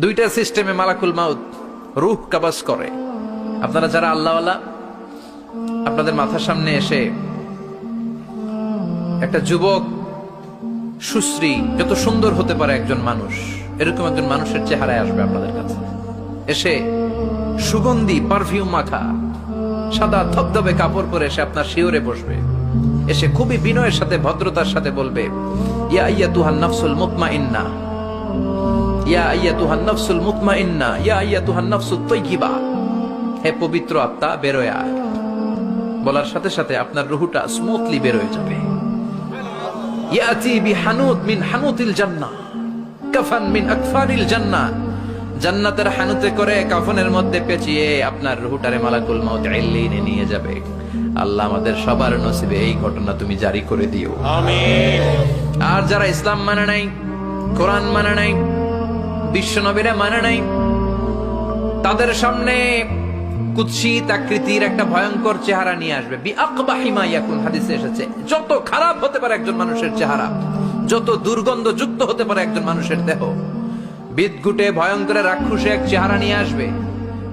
দুইটা সিস্টেমে মালাকুল মাউত রুহ কাবাস করে। আপনারা যারা আল্লাহওয়ালা, আপনাদের মাথার সামনে এসে একটা যুবক সুশ্রী, যত সুন্দর হতে পারে একজন মানুষ, এরকম একজন মানুষের চেহারায় আসবে আপনাদের কাছে। এসে সুগন্ধি পারফিউম মাখা, সাদা ধবধবে কাপড় পরে এসে আপনার শিওরে বসবে। এসে খুবই বিনয়ের সাথে, ভদ্রতার সাথে বলবে, ইয়া ইয়া তুহান নাফসুল মুতমাইন্না। ইয়া ইয়া তুহান নাফসুল মুতমাইন্না ইয়া ইয়া তুহান নাফসুত তৈকিবা হে পবিত্র আত্মা বেরোয় আয়। বলার সাথে সাথে আপনার রুহুটা স্মুথলি বেরোয় যাবে। ইয়াতি বিহানুত মিন হানুতিল জান্নাহ কাফান মিন আকফানিল জান্নাহ জান্নাতের হানুতে করে কাফনের মধ্যে পেঁচিয়ে আপনার রুহুটারে মালাকুল মাউত ইল্লিনে নিয়ে যাবে। আল্লাহ আমাদের সবার নসিবে এই ঘটনা তুমি জারি করে দিও। আর যারা ইসলাম মানে নাই কোরআন মানে নাই বিশ্বনবীরা মানে নাই। তাদের সামনে কুৎসিত আকৃতির একটা ভয়ঙ্কর চেহারা নিয়ে আসবে। হাদিসে এসেছে। যত খারাপ হতে পারে একজন মানুষের চেহারা, যত দুর্গন্ধ যুক্ত হতে পারে একজন মানুষের দেহ বিদগুটে ভয়ঙ্কর রাক্ষসে এক চেহারা নিয়ে আসবে।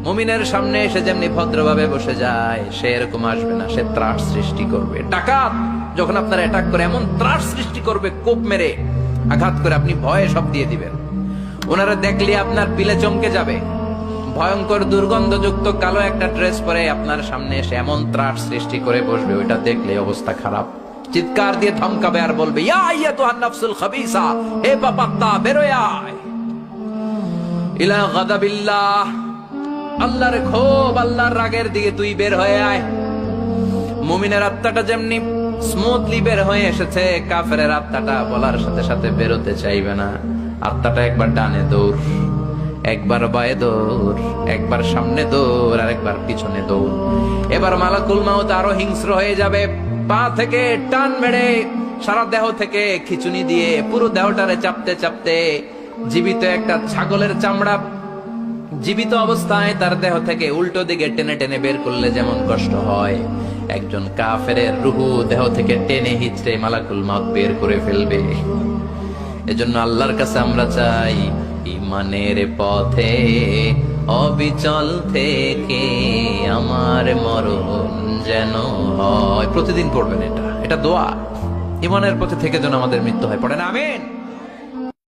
মুমিনের সামনে এসে যেমনি ভদ্রভাবে বসে যায়, সে এরকম আসবে না, সে ত্রাস সৃষ্টি করবে। টাকা যখন আপনারা অ্যাটাক করে, এমন ত্রাস সৃষ্টি করবে, কোপ মেরে। আঘাত করে আপনি ভয়ে সব দিয়ে দিবেন। ওনারা দেখলে আপনার পিলে চমকে যাবে। ভয়ঙ্কর দুর্গন্ধযুক্ত কালো একটা ড্রেস পরে আপনার সামনে এসে এমন ত্রাস সৃষ্টি করে বসবে, ওইটা দেখলে অবস্থা খারাপ। চিৎকার দিয়ে ধমকাবে আর বলবে হে বেরোয় আল্লাহর ক্ষোভ, আল্লাহর রাগের দিকে তুই বের হয়ে আয়। মুমিনের আত্মাটা যেমনি স্মুথলি বের হয়ে এসেছে কাফের আত্মাটা বলার সাথে সাথে বেরোতে চাইবে না। আত্মাটা একবার ডানে দৌড়, একবার বায়ে দৌড়, একবার সামনে দৌড়, আর একবার পিছনে দৌড়। এবার মালাকুল মাউত আরও হিংস্র হয়ে যাবে, পা থেকে টান মেরে সারা দেহ থেকে খিচুনি দিয়ে পুরো দেহটারে চাপতে চাপতে জীবিত একটা ছাগলের চামড়া জীবিত অবস্থায় তার দেহ থেকে উল্টো দিকে টেনে টেনে বের করলে যেমন কষ্ট হয়। একজন কাফেরের রুহু দেহ থেকে টেনে হিচড়ে মালাকুল মাউত বের করে ফেলবে। এজন্য আল্লাহর কাছে আমরা চাই ইমানের পথে, অবিচল থেকে আমার মরণ যেন হয়। প্রতিদিন পড়বেন এটা। এটা দোয়া। ইমানের পথে থেকে যেন আমাদের মৃত্যু হয়। পড়েন, আমিন।